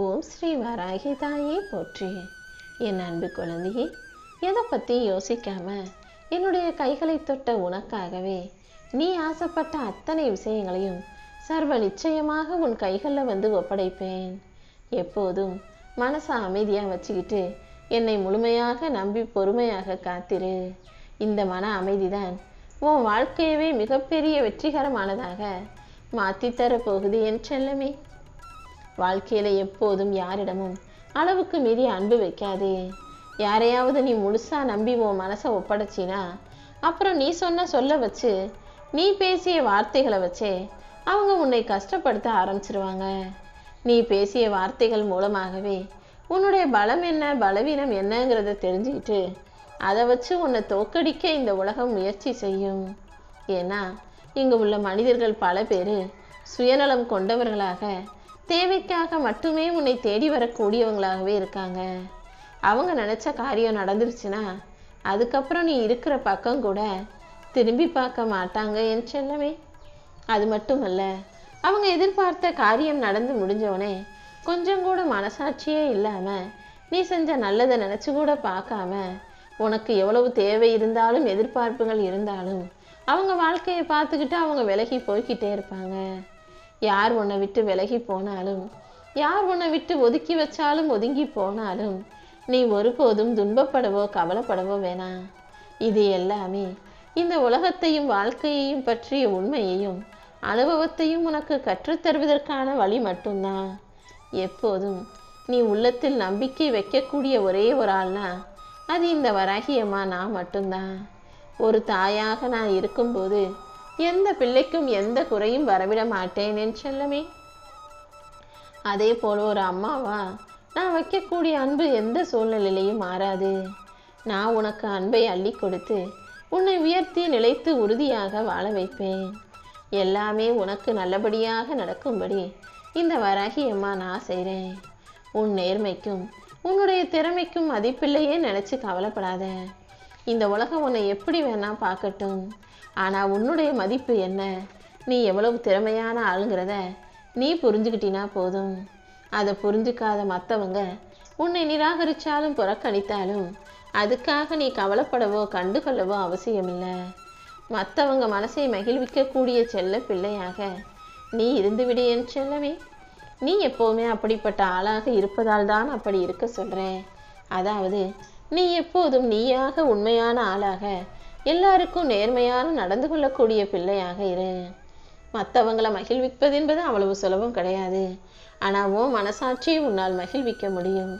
ஓம் ஸ்ரீ வராகி தாயே போற்றி. என் அன்பு குழந்தையே எதை பற்றி யோசிக்காம என்னுடைய கைகளை தொட்ட உனக்காகவே நீ ஆசைப்பட்ட அத்தனை விஷயங்களையும் சர்வ நிச்சயமாக உன் கைகளில் வந்து ஒப்படைப்பேன். எப்போதும் மனசை அமைதியாக வச்சுக்கிட்டு என்னை முழுமையாக நம்பி பொறுமையாக காத்திரு. இந்த மன அமைதிதான் உன் வாழ்க்கையவே மிகப்பெரிய வெற்றிகரமானதாக மாற்றித்தரப் போகுது என் செல்லமே. வாழ்க்கையில் எப்போதும் யாரிடமும் அளவுக்கு மீறி அன்பு வைக்காதே. யாரையாவது நீ முழுசாக நம்பி உன் மனசை ஒப்படைச்சினா அப்புறம் நீ சொன்ன சொல்ல வச்சு நீ பேசிய வார்த்தைகளை வச்சே அவங்க உன்னை கஷ்டப்படுத்த ஆரம்பிச்சிருவாங்க. நீ பேசிய வார்த்தைகள் மூலமாகவே உன்னுடைய பலம் என்ன பலவீனம் என்னங்கிறத தெரிஞ்சுக்கிட்டு அதை வச்சு உன்னை தோக்கடிக்க இந்த உலகம் முயற்சி செய்யும். ஏன்னா இங்கு உள்ள மனிதர்கள் பல பேர் சுயநலம் கொண்டவர்களாக தேவைக்காக மட்டுமே உன்னை தேடி வரக்கூடியவங்களாகவே இருக்காங்க. அவங்க நினச்ச காரியம் நடந்துருச்சுன்னா அதுக்கப்புறம் நீ இருக்கிற பக்கம் கூட திரும்பி பார்க்க மாட்டாங்க என் செல்லமே. அது மட்டுமல்ல அவங்க எதிர்பார்த்த காரியம் நடந்து முடிஞ்சவனே கொஞ்சம் கூட மனசாட்சியே இல்லாமல் நீ செஞ்ச நல்லதை நினச்சி கூட பார்க்காம உனக்கு எவ்வளவு தேவை இருந்தாலும் எதிர்பார்ப்புகள் இருந்தாலும் அவங்க வாழ்க்கையை பார்த்துக்கிட்டு அவங்க விலகி போய்க்கிட்டே இருப்பாங்க. யார் உன்னை விட்டு விலகி போனாலும் யார் உன்னை விட்டு ஒதுக்கி வச்சாலும் ஒதுங்கி போனாலும் நீ ஒருபோதும் துன்பப்படவோ கவலைப்படவோ வேணாம் இது எல்லாமே இந்த உலகத்தையும் வாழ்க்கையையும் பற்றிய உண்மையையும் அனுபவத்தையும் உனக்கு கற்றுத்தருவதற்கான வழி மட்டும்தான் எப்போதும் நீ உள்ளத்தில் நம்பிக்கை வைக்கக்கூடிய ஒரே ஒரு ஆள்னா அது இந்த வராகியம்மா நான் மட்டும்தான் ஒரு தாயாக நான் இருக்கும்போது எந்த பிள்ளைக்கும் எந்த குறையும் வரவிட மாட்டேன் என் செல்லமே. அதே போல ஒரு அம்மாவா நான் வைக்கக்கூடிய அன்பு எந்த சூழ்நிலையிலையும் மாறாது. நான் உனக்கு அன்பை அள்ளி கொடுத்து உன்னை உயர்த்தி நிலைத்து உறுதியாக வாழ வைப்பேன். எல்லாமே உனக்கு நல்லபடியாக நடக்கும்படி இந்த வராகி அம்மா நான் செய்கிறேன். உன் நேர்மைக்கும் உன்னுடைய திறமைக்கும் மதிப்பில்லையே நினச்சி கவலைப்படாத. இந்த உலகம் உன்னை எப்படி வேணால் பார்க்கட்டும். ஆனால் உன்னுடைய மதிப்பு என்ன? நீ எவ்வளவு திறமையான ஆளுங்கிறத நீ புரிஞ்சுக்கிட்டினா போதும். அதை புரிஞ்சுக்காத மற்றவங்க உன்னை நிராகரித்தாலும் புறக்கணித்தாலும் அதுக்காக நீ கவலைப்படவோ கண்டுகொள்ளவோ அவசியமில்லை. மற்றவங்க மனசை மகிழ்விக்கக்கூடிய செல்ல பிள்ளையாக நீ இருந்துவிடு என் செல்லமே. நீ எப்போவுமே அப்படிப்பட்ட ஆளாக இருப்பதால் தான் அப்படி இருக்க சொல்கிறேன் அதாவது நீ எப்போதும் நீயாக உண்மையான ஆளாக எல்லாருக்கும் நேர்மையாக நடந்து கொள்ளக்கூடிய பிள்ளையாக இரு. மற்றவங்களை மகிழ்விப்பது என்பது அவ்வளவு சுலபம் கிடையாது. ஆனால் உன் மனசாட்சியை உன்னால் மகிழ்விக்க முடியும்.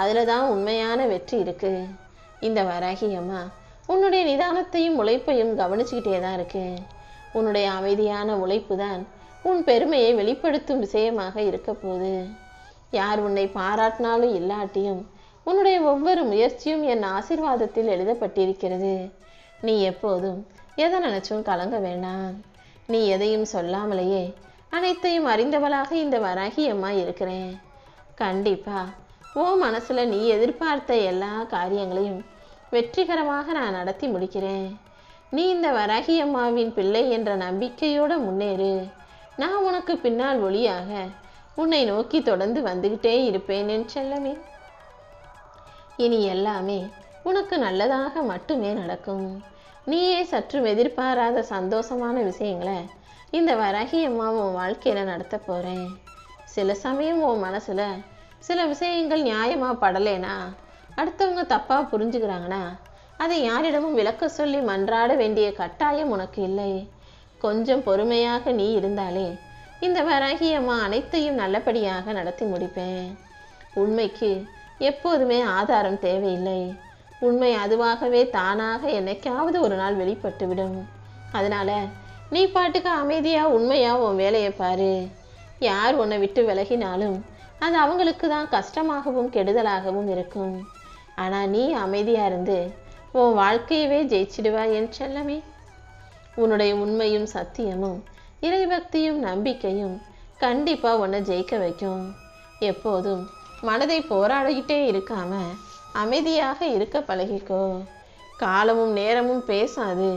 அதில் தான் உண்மையான வெற்றி இருக்கு. இந்த வராகி அம்மா உன்னுடைய நிதானத்தையும் உழைப்பையும் கவனிச்சுக்கிட்டே தான் இருக்கு. உன்னுடைய அமைதியான உழைப்பு தான் உன் பெருமையை வெளிப்படுத்தும் விஷயமாக இருக்க போகுது. யார் உன்னை பாராட்டினாலும் இல்லாட்டியும் உன்னுடைய ஒவ்வொரு முயற்சியும் என் ஆசிர்வாதத்தில் எழுதப்பட்டிருக்கிறது. நீ எப்போதும் எதை நினைச்சும் கலங்க வேண்டாம். நீ எதையும் சொல்லாமலேயே அனைத்தையும் அறிந்தவளாக இந்த வராகி அம்மா இருக்கிறேன். கண்டிப்பா ஓ மனசுல நீ எதிர்பார்த்த எல்லா காரியங்களையும் வெற்றிகரமாக நான் நடத்தி முடிக்கிறேன். நீ இந்த வராகி அம்மாவின் பிள்ளை என்ற நம்பிக்கையோட முன்னேறு. நான் உனக்கு பின்னால் ஒளியாக உன்னை நோக்கி தொடர்ந்து வந்துகிட்டே இருப்பேன் என் செல்லமே. இனி எல்லாமே உனக்கு நல்லதாக மட்டுமே நடக்கும். நீயே சற்றும் எதிர்பாராத சந்தோஷமான விஷயங்களை இந்த வராகி அம்மா உன் வாழ்க்கையில் நடத்த போகிறேன் சில சமயம் உன் மனசில் சில விஷயங்கள் நியாயமாக படலைனா அடுத்தவங்க தப்பாக புரிஞ்சுக்கிறாங்கன்னா அதை யாரிடமும் விளக்க சொல்லி மன்றாட வேண்டிய கட்டாயம் உனக்கு இல்லை. கொஞ்சம் பொறுமையாக நீ இருந்தாலே இந்த வராகி அம்மா அனைத்தையும் நல்லபடியாக நடத்தி முடிப்பேன். உண்மைக்கு எப்போதுமே ஆதாரம் தேவையில்லை. உண்மை அதுவாகவே தானாக என்னைக்காவது ஒரு நாள் வெளிப்பட்டுவிடும். அதனால நீ பாட்டுக்கு அமைதியாக உண்மையாக உன் வேலையை பாரு. யார் உன்னை விட்டு விலகினாலும் அது அவங்களுக்கு தான் கஷ்டமாகவும் கெடுதலாகவும் இருக்கும். ஆனால் நீ அமைதியாக இருந்து உன் வாழ்க்கையவே ஜெயிச்சிடுவா என் செல்லமே. உன்னுடைய உண்மையும் சத்தியமும் இறைபக்தியும் நம்பிக்கையும் கண்டிப்பாக உன்னை ஜெயிக்க வைக்கும். எப்போதும் மனதை போராடிக்கிட்டே இருக்காமல் அமைதியாக இருக்க பழகிக்கோ. காலமும் நேரமும் பேசாது.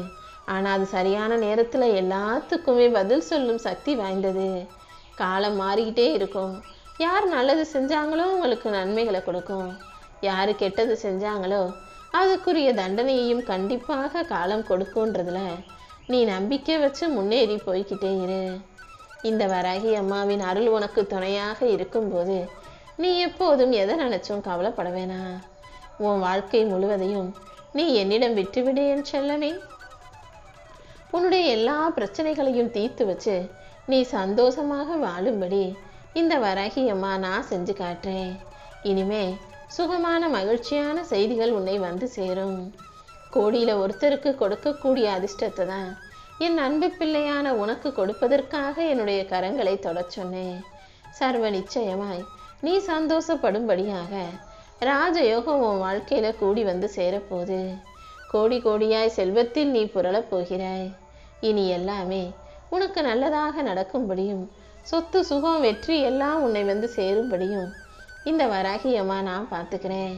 ஆனால் அது சரியான நேரத்தில் எல்லாத்துக்குமே பதில் சொல்லும் சக்தி வாய்ந்தது. காலம் மாறிக்கிட்டே இருக்கும். யார் நல்லது செஞ்சாங்களோ உங்களுக்கு நன்மைகளை கொடுக்கும். யார் கெட்டது செஞ்சாங்களோ அதுக்குரிய தண்டனையையும் கண்டிப்பாக காலம் கொடுக்குன்றதுல நீ நம்பிக்கை வச்சு முன்னேறி போய்க்கிட்டே இரு. இந்த வராகி அம்மாவின் அருள் உனக்கு துணையாக இருக்கும்போது நீ எப்போதும் எதை நினைச்சும் கவலைப்பட வேணாம். உன் வாழ்க்கை முழுவதையும் நீ என்னிடம் விட்டுவிடு என் செல்லமே. உன்னுடைய எல்லா பிரச்சனைகளையும் தீர்த்து வச்சு நீ சந்தோஷமாக வாழும்படி இந்த வரகியம்மா நான் செஞ்சு காட்டுறேன். இனிமே சுகமான மகிழ்ச்சியான செய்திகள் உன்னை வந்து சேரும். கோடியில ஒருத்தருக்கு கொடுக்கக்கூடிய அதிர்ஷ்டத்தை தான் என் அன்பு பிள்ளையான உனக்கு கொடுப்பதற்காக என்னுடைய கரங்களை தொடச் சொன்னேன். சர்வ நிச்சயமாய் நீ சந்தோஷப்படும்படியாக ராஜயோகம் உன் வாழ்க்கையில் கூடி வந்து சேரப்போகுது. கோடி கோடியாய் செல்வத்தில் நீ புரளப் போகிறாய். இனி எல்லாமே உனக்கு நல்லதாக நடக்கும்படியும் சொத்து சுகம் வெற்றி எல்லாம் உன்னை வந்து சேரும்படியும் இந்த வராகியம்மா நான் பார்த்துக்கிறேன்.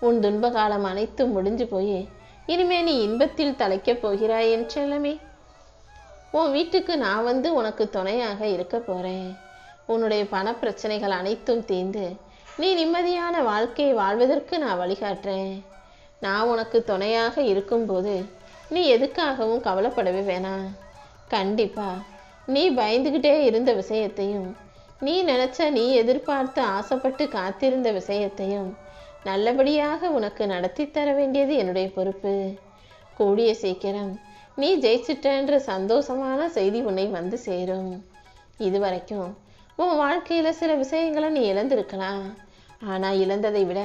உன் துன்ப காலம் அனைத்தும் முடிஞ்சு போய் இனிமே நீ இன்பத்தில் தலைக்கப் போகிறாய் என் செல்லமே. உன் வீட்டுக்கு நான் வந்து உனக்கு துணையாக இருக்க போகிறேன் உன்னுடைய பண பிரச்சனைகள் அனைத்தும் தீர்ந்து நீ நிம்மதியான வாழ்க்கையை வாழ்வதற்கு நான் வழிகாட்டுறேன். நான் உனக்கு துணையாக இருக்கும்போது நீ எதுக்காகவும் கவலைப்படவே வேணாம். கண்டிப்பா நீ பயந்துக்கிட்டே இருந்த விஷயத்தையும் நீ நினச்ச நீ எதிர்பார்த்து ஆசைப்பட்டு காத்திருந்த விஷயத்தையும் நல்லபடியாக உனக்கு நடத்தி தர வேண்டியது என்னுடைய பொறுப்பு. கூடிய சீக்கிரம் நீ ஜெயிச்சிட்டன்ற சந்தோஷமான செய்தி உன்னை வந்து சேரும். இதுவரைக்கும் உன் வாழ்க்கையில் சில விஷயங்களை நீ இழந்திருக்கலாம். ஆனால் இழந்ததை விட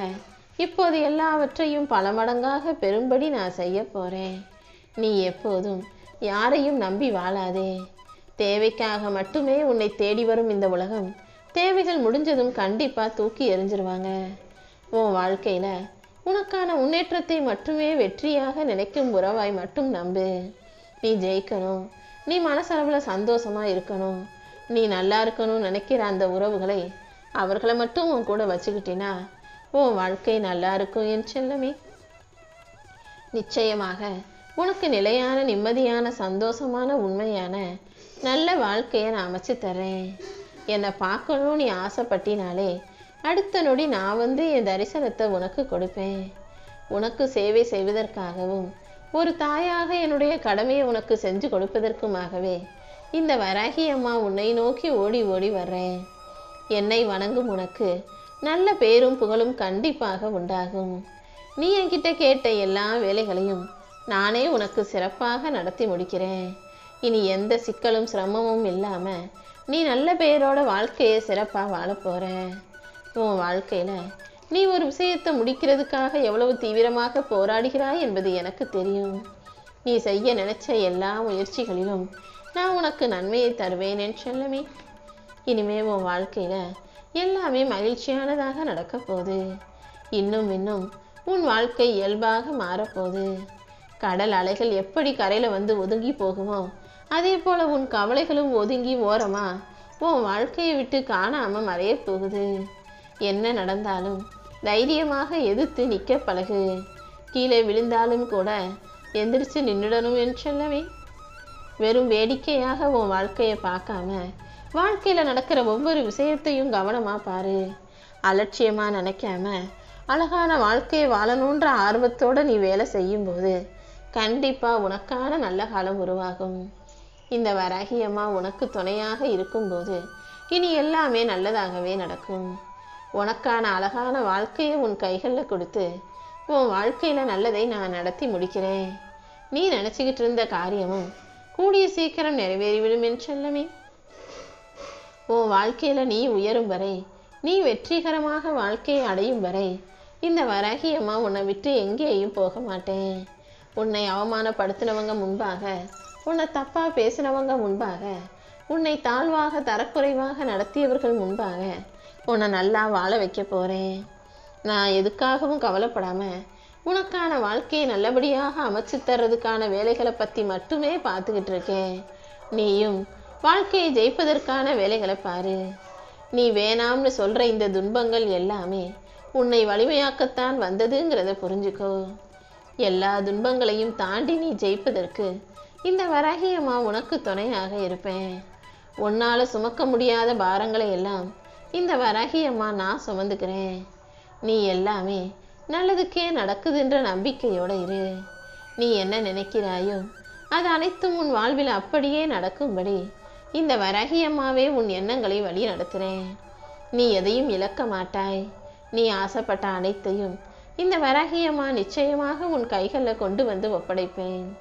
இப்போது எல்லாவற்றையும் பல மடங்காக பெரும்படி நான் செய்ய போகிறேன் நீ எப்போதும் யாரையும் நம்பி வாழாதே. தேவைக்காக மட்டுமே உன்னை தேடி வரும் இந்த உலகம் தேவைகள் முடிஞ்சதும் கண்டிப்பாக தூக்கி எறிஞ்சிருவாங்க. உன் வாழ்க்கையில் உனக்கான முன்னேற்றத்தை மட்டுமே வெற்றியாக நினைக்கும் உறவாய் மட்டும் நம்பு. நீ ஜெயிக்கணும். நீ மனசளவில் சந்தோஷமாக இருக்கணும். நீ நல்லா இருக்கணும்னு நினைக்கிற அந்த உறவுகளை அவர்களை மட்டும் உன் கூட வச்சுக்கிட்டினா? உன் வாழ்க்கை நல்லா இருக்கும் என் செல்லமே. நிச்சயமாக உனக்கு நிலையான நிம்மதியான சந்தோஷமான உண்மையான நல்ல வாழ்க்கையை நான் அமைச்சு தர்றேன். என்னை பார்க்கணும் நீ ஆசைப்பட்டினாலே அடுத்த நொடி நான் வந்து என் தரிசனத்தை உனக்கு கொடுப்பேன். உனக்கு சேவை செய்வதற்காகவும் ஒரு தாயாக என்னுடைய கடமையை உனக்கு செஞ்சு கொடுப்பதற்குமாகவே இந்த வராகி அம்மா உன்னை நோக்கி ஓடி ஓடி வர்றேன். என்னை வணங்கும் உனக்கு நல்ல பேரும் புகழும் கண்டிப்பாக உண்டாகும். நீ என்கிட்ட கேட்ட எல்லா வேலைகளையும் நானே உனக்கு சிறப்பாக நடத்தி முடிக்கிறேன். இனி எந்த சிக்கலும் சிரமமும் இல்லாமல் நீ நல்ல பெயரோட வாழ்க்கையை சிறப்பாக வாழப்போற உன் வாழ்க்கையில் நீ ஒரு விஷயத்தை முடிக்கிறதுக்காக எவ்வளவு தீவிரமாக போராடுகிறாய் என்பது எனக்கு தெரியும். நீ செய்ய நினைச்ச எல்லா முயற்சிகளிலும் நான் உனக்கு நன்மையை தருவேன் என் செல்லமே. இனிமே உன் வாழ்க்கையில் எல்லாமே மகிழ்ச்சியானதாக நடக்க போகுது. இன்னும் இன்னும் உன் வாழ்க்கை இயல்பாக மாறப்போகுது. கடல் அலைகள் எப்படி கரையில் வந்து ஒதுங்கி போகுமோ அதே போல் உன் கவலைகளும் ஒதுங்கி ஓரமா உன் வாழ்க்கையை விட்டு காணாமல் மறைய போகுது. என்ன நடந்தாலும் தைரியமாக எதிர்த்து நிற்க பழகு. கீழே விழுந்தாலும் கூட எந்திரிச்சு நின்றுடணும் என்று சொல்லவே. வெறும் வேடிக்கையாக உன் வாழ்க்கையை பார்க்காம வாழ்க்கையில நடக்கிற ஒவ்வொரு விஷயத்தையும் கவனமா பாரு. அலட்சியமா நினைக்காம அழகான வாழ்க்கையை வாழணுன்ற ஆர்வத்தோட நீ வேலை செய்யும்போது கண்டிப்பா உனக்கான நல்ல காலம் உருவாகும். இந்த வராகி உனக்கு துணையாக இருக்கும்போது இனி எல்லாமே நல்லதாகவே நடக்கும். உனக்கான அழகான வாழ்க்கையை உன் கைகளில் கொடுத்து உன் வாழ்க்கையில நல்லதை நான் நடத்தி முடிக்கிறேன். நீ நினச்சிக்கிட்டு இருந்த காரியமும் கூடிய சீக்கிரம் நிறைவேறிவிடும் என் செல்லமே. உன் வாழ்க்கையில் நீ உயரும் வரை நீ வெற்றிகரமாக வாழ்க்கையை அடையும் வரை இந்த வரகியம்மா உன்னை விட்டு எங்கேயும் போக மாட்டேன். உன்னை அவமானப்படுத்தினவங்க முன்பாக உன்னை தப்பாக பேசினவங்க முன்பாக உன்னை தாழ்வாக தரக்குறைவாக நடத்தியவர்கள் முன்பாக உன்னை நல்லா வாழ வைக்க போகிறேன் நான் எதுக்காகவும் கவலைப்படாமல் உனக்கான வாழ்க்கையை நல்லபடியாக அமைச்சு தர்றதுக்கான வேலைகளை பற்றி மட்டுமே பார்த்துக்கிட்டு இருக்கேன். நீயும் வாழ்க்கையை ஜெயிப்பதற்கான வேலைகளை பாரு. நீ வேணாம்னு சொல்ற இந்த துன்பங்கள் எல்லாமே உன்னை வலிமையாக்கத்தான் வந்ததுங்கிறத புரிஞ்சுக்கோ. எல்லா துன்பங்களையும் தாண்டி நீ ஜெயிப்பதற்கு இந்த வராகியம்மா உனக்கு துணையாக இருப்பேன். உன்னால் சுமக்க முடியாத பாரங்களை எல்லாம் இந்த வராகியம்மா நான் சுமந்துக்கிறேன். நீ எல்லாமே நல்லதுக்கே நடக்குதுன்ற நம்பிக்கையோட இரு. நீ என்ன நினைக்கிறாயோ அது அனைத்தும் உன் வாழ்வில் அப்படியே நடக்கும்படி இந்த வரகி அம்மாவே உன் எண்ணங்களை வழி நடத்துகிறேன் நீ எதையும் இழக்க மாட்டாய். நீ ஆசைப்பட்ட அனைத்தையும் இந்த வரகியம்மா நிச்சயமாக உன் கைகளில் கொண்டு வந்து ஒப்படைப்பேன்.